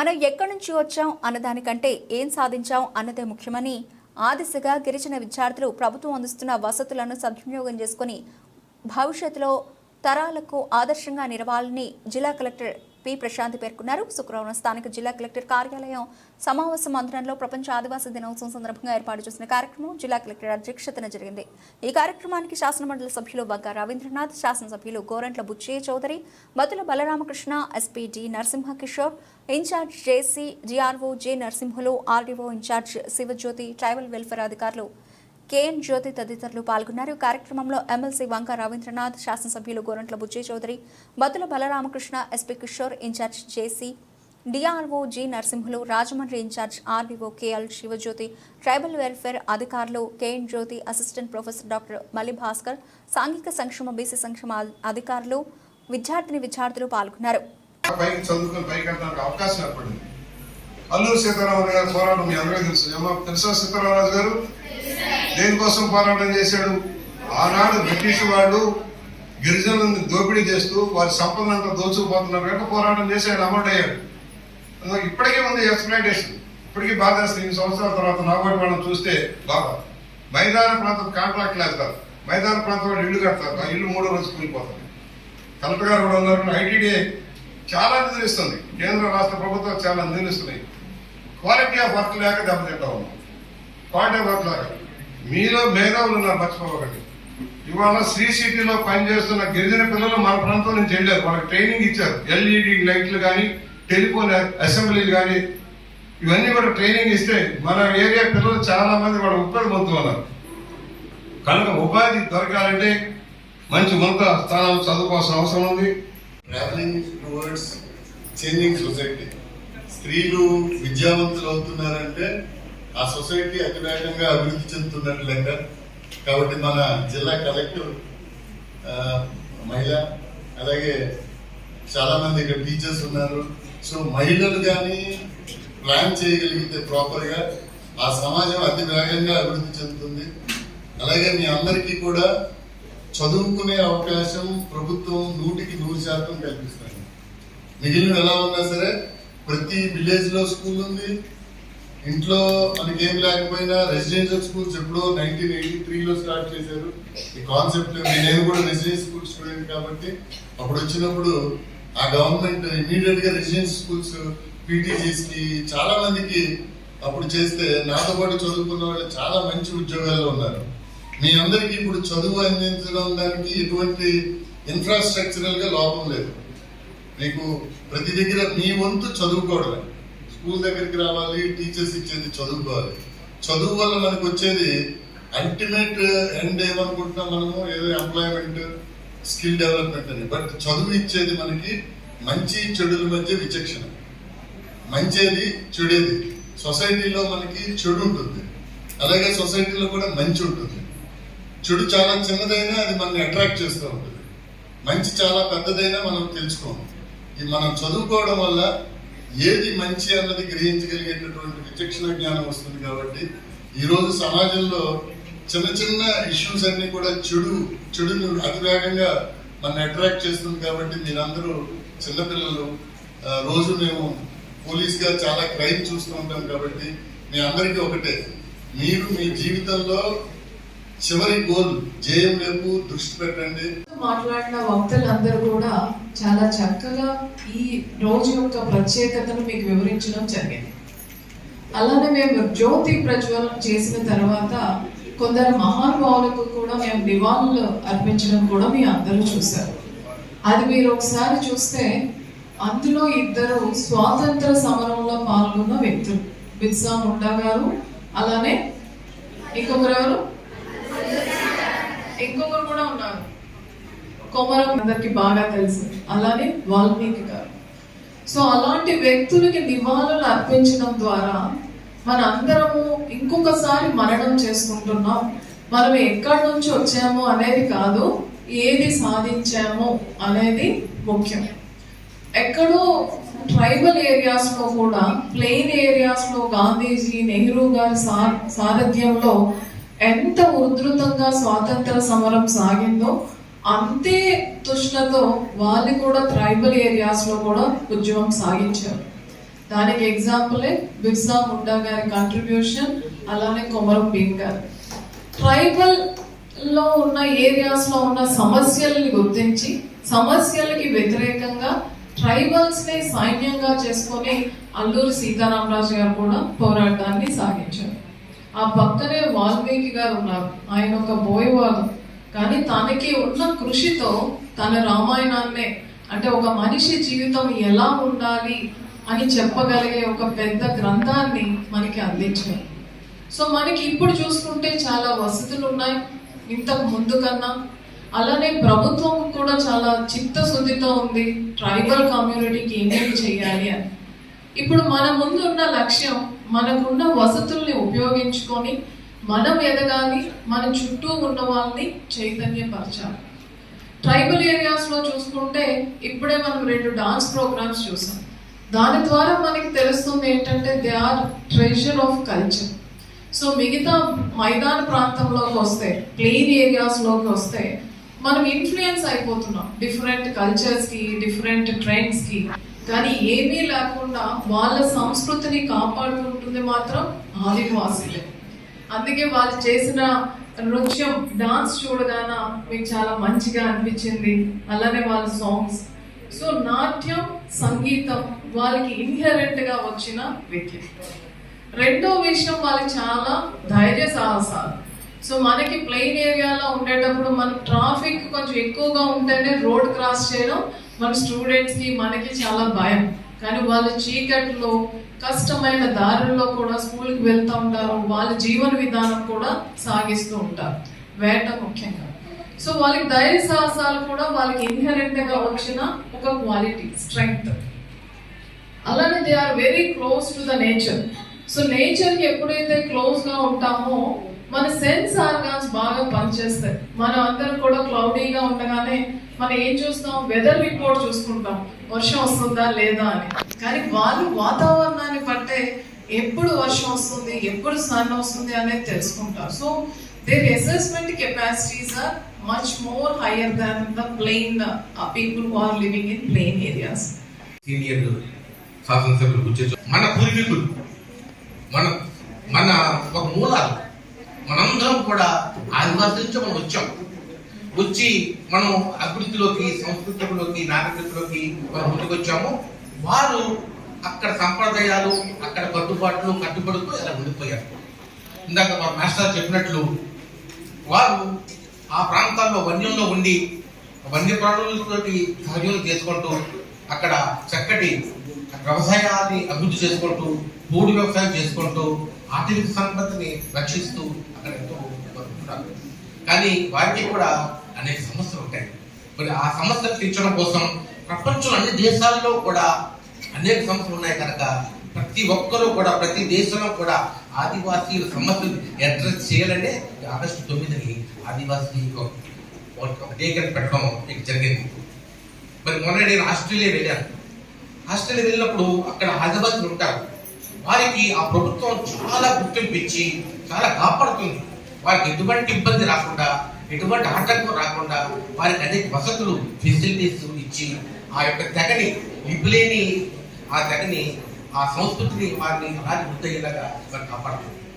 మనం ఎక్కడి నుంచి వచ్చాం అన్నదానికంటే ఏం సాధించాం అన్నదే ముఖ్యమని ఆ దిశగా గిరిజన విద్యార్థులు ప్రభుత్వం అందిస్తున్న వసతులను సద్వినియోగం చేసుకుని భవిష్యత్తులో తరాలకు ఆదర్శంగా నిలవాలని జిల్లా కలెక్టర్ పి. ప్రశాంత్ పేర్కొన్నారు. శుక్రవారం స్థానిక జిల్లా కలెక్టర్ కార్యాలయం సమావేశ మందిరంలో ప్రపంచ ఆదివాసీ దినోత్సవం సందర్భంగా ఏర్పాటు చేసిన కార్యక్రమం జిల్లా కలెక్టర్ అధ్యక్షతన జరిగింది. ఈ కార్యక్రమానికి శాసనమండలి సభ్యులు బగ్గా రవీంద్రనాథ్ శాసనసభ్యులు Gorantla Butchaiah Chowdary Bathula Balaramakrishna SP D. Narasimha Kishore incharge JC GRO J. Narasimhulu RDO incharge Sivajyothi tribal welfare అధికారులు కేఎన్ జ్యోతి తదితరులు పాల్గొన్నారు. కార్యక్రమంలో ఎమ్మెల్సీ వంక రవీంద్రనాథ్ శాసనసభ్యులు Gorantla Bujje Chowdary Bathula Balaramakrishna SP Kishore incharge JC DRO G Narasimhulu Rajahmundry incharge RDO KL Sivajyothi tribal welfare అధికారులు KN Jyothi assistant professor doctor Mali Bhaskar సాంఘిక సంక్షేమ BC సంక్షేమ అధికారులు విద్యార్థిని విద్యార్థులు పాల్గొన్నారు. అల్లూరు సీతారామరాజు గారు పోరాటం మీ అందరికీ తెలుసు. తెలుసా సీతారామరాజు గారు? దేనికోసం పోరాటం చేశాడు? ఆనాడు బ్రిటిష్ వాళ్ళు గిరిజనులను దోపిడీ చేస్తూ వారి సంపద అంతా దోచుకుపోతున్నారు కనుక పోరాటం చేసి ఆయన అమరుడయ్యాడు. అందులో ఇప్పటికీ ఉంది ఎక్స్ప్లైటేషన్ ఇప్పటికీ బాధ వేస్తుంది సంవత్సరాల తర్వాత నాగోటి వాళ్ళని చూస్తే బాగా. మైదాన ప్రాంతం కాంట్రాక్ట్ వేస్తారు మైదాన ప్రాంతం వాళ్ళు ఇల్లు కడతారు. ఆ ఇల్లు మూడో రోజు కూలిపోతుంది. కలెక్టర్ గారు కూడా ఉన్నారు. ఐటీడీ చాలా నిధులు కేంద్ర రాష్ట్ర ప్రభుత్వం చాలా నిధులు క్వాలిటీ ఆఫ్ వర్క్ లేక దెబ్బతింటా ఉన్నాం. క్వాలిటీ ఆఫ్ వర్క్ లేక. మీలో మేధావులు ఉన్నారు మర్చిపోకండి. ఇవాళ శ్రీ సిటీలో పనిచేస్తున్న గిరిజన పిల్లలు మన ప్రాంతం నుంచి వెళ్ళారు. వాళ్ళకి ట్రైనింగ్ ఇచ్చారు. ఎల్ఈడి లైట్లు కానీ టెలిఫోన్ అసెంబ్లీలు కానీ ఇవన్నీ కూడా ట్రైనింగ్ ఇస్తే మన ఏరియా పిల్లలు చాలా మంది వాళ్ళ ఉపాధి పొందుతున్నారు కనుక ఉపాధి దొరకాలంటే మంచి ఉన్నత స్థానాలు చదువుకోవాల్సిన అవసరం ఉంది. ట్రావెలింగ్ టువర్డ్స్ చేంజింగ్ సొసైటీ స్త్రీలు విద్యావంతులు అవుతున్నారంటే ఆ సొసైటీ అతివేగంగా అభివృద్ధి చెందుతున్నట్టు లెక్క. కాబట్టి మన జిల్లా కలెక్టర్ మహిళ అలాగే చాలా మంది ఇక్కడ టీచర్స్ ఉన్నారు. సో మహిళలు కానీ ప్లాన్ చేయగలిగితే ప్రాపర్గా ఆ సమాజం అతి వేగంగా అభివృద్ధి చెందుతుంది. అలాగే మీ అందరికీ కూడా చదువుకునే అవకాశం ప్రభుత్వం నూటికి నూరు శాతం కల్పిస్తుంది. మిగిలిన ఎలా ఉన్నా సరే ప్రతి విలేజ్లో స్కూల్ ఉంది. ఇంట్లో మనకి ఏం లేకపోయినా రెసిడెన్షియల్ స్కూల్స్ ఎప్పుడో నైన్టీన్ ఎయిటీ త్రీలో స్టార్ట్ చేశారు. ఈ కాన్సెప్ట్ నేను కూడా రెసిడెన్షియల్ స్కూల్ స్టూడెంట్ కాబట్టి అప్పుడు వచ్చినప్పుడు ఆ గవర్నమెంట్ ఇమీడియట్గా రెసిడెన్షియల్ స్కూల్స్ పీటీజీస్కి చాలా మందికి అప్పుడు చేస్తే నాతో పాటు చదువుకున్న వాళ్ళు చాలా మంచి ఉద్యోగాల్లో ఉన్నారు. మీ అందరికీ ఇప్పుడు చదువు అందించడం దానికి ఎటువంటి ఇన్ఫ్రాస్ట్రక్చరల్గా లోపం లేదు. మీకు ప్రతి దగ్గర మీ వంతు చదువుకోవడమే. స్కూల్ దగ్గరికి రావాలి టీచర్స్ ఇచ్చేది చదువుకోవాలి. చదువు వల్ల మనకు వచ్చేది అల్టిమేట్ ఎండ్ ఏమనుకుంటున్నాం మనము ఏదో ఎంప్లాయ్మెంట్ స్కిల్ డెవలప్మెంట్ అని. బట్ చదువు ఇచ్చేది మనకి మంచి చెడుల మధ్య విచక్షణ. మంచిది చెడేది. సొసైటీలో మనకి చెడు ఉంటుంది. అలాగే సొసైటీలో కూడా మంచి ఉంటుంది. చెడు చాలా చిన్నదైనా అది మనల్ని అట్రాక్ట్ చేస్తూ ఉంటుంది. మంచి చాలా పెద్దదైనా మనం తెలుసుకోము. ఈ మనం చదువుకోవడం వల్ల ఏది మంచి అన్నది గ్రహించగలిగేటటువంటి విచక్షణ జ్ఞానం వస్తుంది కాబట్టి ఈరోజు సమాజంలో చిన్న చిన్న ఇష్యూస్ అన్ని కూడా చెడు చెడును అతివేగంగా మన అట్రాక్ట్ చేస్తుంది కాబట్టి మీరందరూ చిన్నపిల్లలు రోజు మేము పోలీస్గా చాలా క్రైమ్ చూస్తూ ఉంటాం కాబట్టి మీ అందరికీ ఒకటే. మీరు మీ జీవితంలో చివరి గోల్ జయం వైపు దృష్టి పెట్టండి. మాట్లాడిన వక్తలందరూ కూడా చాలా చక్కగా ఈ రోజు యొక్క ప్రత్యేకతను మీకు వివరించడం జరిగింది. అలానే మేము జ్యోతి ప్రజ్వలనం చేసిన తర్వాత కొందరు మహానుభావులకు కూడా మేము నివాళులు అర్పించడం కూడా మీ అందరూ చూశారు. అది మీరు ఒకసారి చూస్తే అందులో ఇద్దరు స్వాతంత్ర సమరంలో పాల్గొన్న వ్యక్తులు. బిర్సా ముండా గారు అలానే ఇంకొకరు ఎవరు? ఇంకొకరు కొమరం అందరికి బాగా తెలుసు. అలానే వాల్మీకి గారు. సో అలాంటి వ్యక్తులకి నివాళులు అర్పించడం ద్వారా మన అందరము ఇంకొకసారి మరణం చేసుకుంటున్నాం. మనం ఎక్కడి నుంచి వచ్చాము అనేది కాదు ఏది సాధించాము అనేది ముఖ్యం. ఎక్కడో ట్రైబల్ ఏరియాస్లో కూడా ప్లెయిన్ ఏరియాస్లో గాంధీజీ నెహ్రూ గారి సా- సారథ్యంలో ఎంత ఉధృతంగా స్వాతంత్ర సమరం సాగిందో అంతే తృష్ణతో వాళ్ళు కూడా ట్రైబల్ ఏరియాస్లో కూడా ఉద్యమం సాగించారు. దానికి ఎగ్జాంపులే బిర్సా ముండా గారి కంట్రిబ్యూషన్ అలానే కొమరం భీమ్ గారు. ట్రైబల్లో ఉన్న ఏరియాస్లో ఉన్న సమస్యలని గుర్తించి సమస్యలకి వ్యతిరేకంగా ట్రైబల్స్ని సైన్యంగా చేసుకొని అల్లూరి సీతారామరాజు గారు కూడా పోరాటాన్ని సాగించారు. ఆ పక్కనే వాల్మీకి గారు ఉన్నారు. ఆయన ఒక బోయవాడు. కానీ తనకి ఉన్న కృషితో తన రామాయణాన్నే అంటే ఒక మనిషి జీవితం ఎలా ఉండాలి అని చెప్పగలిగే ఒక పెద్ద గ్రంథాన్ని మనకి అందించారు సో మనకి ఇప్పుడు చూసుకుంటే చాలా వసతులు ఉన్నాయి ఇంతకు ముందు కన్నా. అలానే ప్రభుత్వం కూడా చాలా చిత్తశుద్ధితో ఉంది. ట్రైబల్ కమ్యూనిటీకి ఏమేమి చేయాలి అని. ఇప్పుడు మన ముందు ఉన్న లక్ష్యం మనకున్న వసతుల్ని ఉపయోగించుకొని మనం ఎదగాలి మన చుట్టూ ఉన్న వాళ్ళని చైతన్యపరచాలి. ట్రైబల్ ఏరియాస్లో చూసుకుంటే ఇప్పుడే మనం రెండు డాన్స్ ప్రోగ్రామ్స్ చూసాం. దాని ద్వారా మనకి తెలుస్తుంది ఏంటంటే they are treasure of culture. So మిగతా మైదాన ప్రాంతంలోకి వస్తే ప్లెయిన్ ఏరియాస్లోకి వస్తే మనం ఇన్ఫ్లుయెన్స్ అయిపోతున్నాం. డిఫరెంట్ కల్చర్స్కి డిఫరెంట్ ట్రెండ్స్కి. కానీ ఏమీ లేకుండా వాళ్ళ సంస్కృతిని కాపాడుకుంటుంది మాత్రం ఆదివాసులే. అందుకే వాళ్ళు చేసిన నృత్యం డాన్స్ చూడగాన మీకు చాలా మంచిగా అనిపించింది. అలానే వాళ్ళ సాంగ్స్ సో నాట్యం సంగీతం వాళ్ళకి ఇన్హెరెంట్గా వచ్చిన విద్య. రెండో విషయం వాళ్ళకి చాలా ధైర్య సాహసాలు. సో మనకి ప్లెయిన్ ఏరియాలో ఉండేటప్పుడు మన ట్రాఫిక్ కొంచెం ఎక్కువగా ఉంటేనే రోడ్ క్రాస్ చేయడం మన స్టూడెంట్స్కి మనకి చాలా భయం. కానీ వాళ్ళు చీకట్లో కష్టమైన దారుల్లో కూడా స్కూల్కి వెళ్తూ ఉంటారు. వాళ్ళ జీవన విధానం కూడా సాగిస్తూ ఉంటారు. వేట ముఖ్యంగా. సో వాళ్ళకి ధైర్య సాహసాలు కూడా వాళ్ళకి ఇన్హెరెంట్గా వచ్చిన ఒక క్వాలిటీ స్ట్రెంగ్త్ అలానే they are very close to the nature so నేచర్కి ఎప్పుడైతే క్లోజ్గా ఉంటామో మన సెన్స్ ఆర్గాన్స్ బాగా పనిచేస్తాయి. మనం అందరం కూడా క్లౌడీగా ఉండగానే మనం ఏం చూస్తాం? వెదర్ రిపోర్ట్ చూసుకుంటాం. వర్షం వస్తుందా లేదా అని. కానీ వాళ్ళు వాతావరణాన్ని బట్టే ఎప్పుడు వర్షం వస్తుంది ఎప్పుడు సన్ వస్తుంది అనేది తెలుసుకుంటారు. So there assessment capacities are much more higher than the plain people who are living in plain areas senior శాసనసభ్యులు మన పూర్వీకులు మన మన ఒక మూలాలు. మనందరం కూడా ఆదివాసి నుంచి మనం వచ్చాం. వచ్చి మనం అభివృద్ధిలోకి సంస్కృతిలోకి నాగరికతలోకి మనం ముందుకు వచ్చాము. వారు అక్కడ సంప్రదాయాలు అక్కడ కట్టుబాట్లు కట్టుబడుతూ ఇలా ఉండిపోయారు. ఇందాక మా మాస్టర్ చెప్పినట్లు వారు ఆ ప్రాంతాల్లో వన్యంలో ఉండి వన్యప్రాణులతోటి సహజం చేసుకుంటూ అక్కడ చక్కటి వ్యవసాయాన్ని అభివృద్ధి చేసుకుంటూ పూడి వ్యవసాయం చేసుకుంటూ ఆర్థిక సంపత్తిని రక్షిస్తూ అక్కడ ఎంతో బతుకుతున్నారు కానీ వారికి కూడా అనేక సమస్యలు ఉంటాయి. మరి ఆ సమస్యలు తీర్చడం కోసం ప్రపంచం అన్ని దేశాల్లో కూడా అనేక సమస్యలు ఉన్నాయి కనుక ప్రతి ఒక్కరూ కూడా ప్రతి దేశంలో కూడా ఆదివాసీల సమస్యలు అడ్రస్ చేయాలంటే ఆగస్టు తొమ్మిదిని ఆదివాసీ ఒక- ఒక పెట్టడం జరిగింది. మరి మొన్న నేను ఆస్ట్రేలియా వెళ్ళాను. హాస్టల్కి వెళ్ళినప్పుడు అక్కడ ఆదివాసులు ఉంటారు. వారికి ఆ ప్రభుత్వం చాలా గుర్తింపు ఇచ్చి చాలా కాపాడుతుంది. వారికి ఎటువంటి ఇబ్బంది రాకుండా ఎటువంటి ఆటంకం రాకుండా వారికి అనేక వసతులు ఫెసిలిటీస్ ఇచ్చి ఆ యొక్క తెగని లిపిలేని ఆ తెగని ఆ సంస్కృతిని వారిని అలాగే గుర్తయ్యేలాగా వారు కాపాడుతుంది.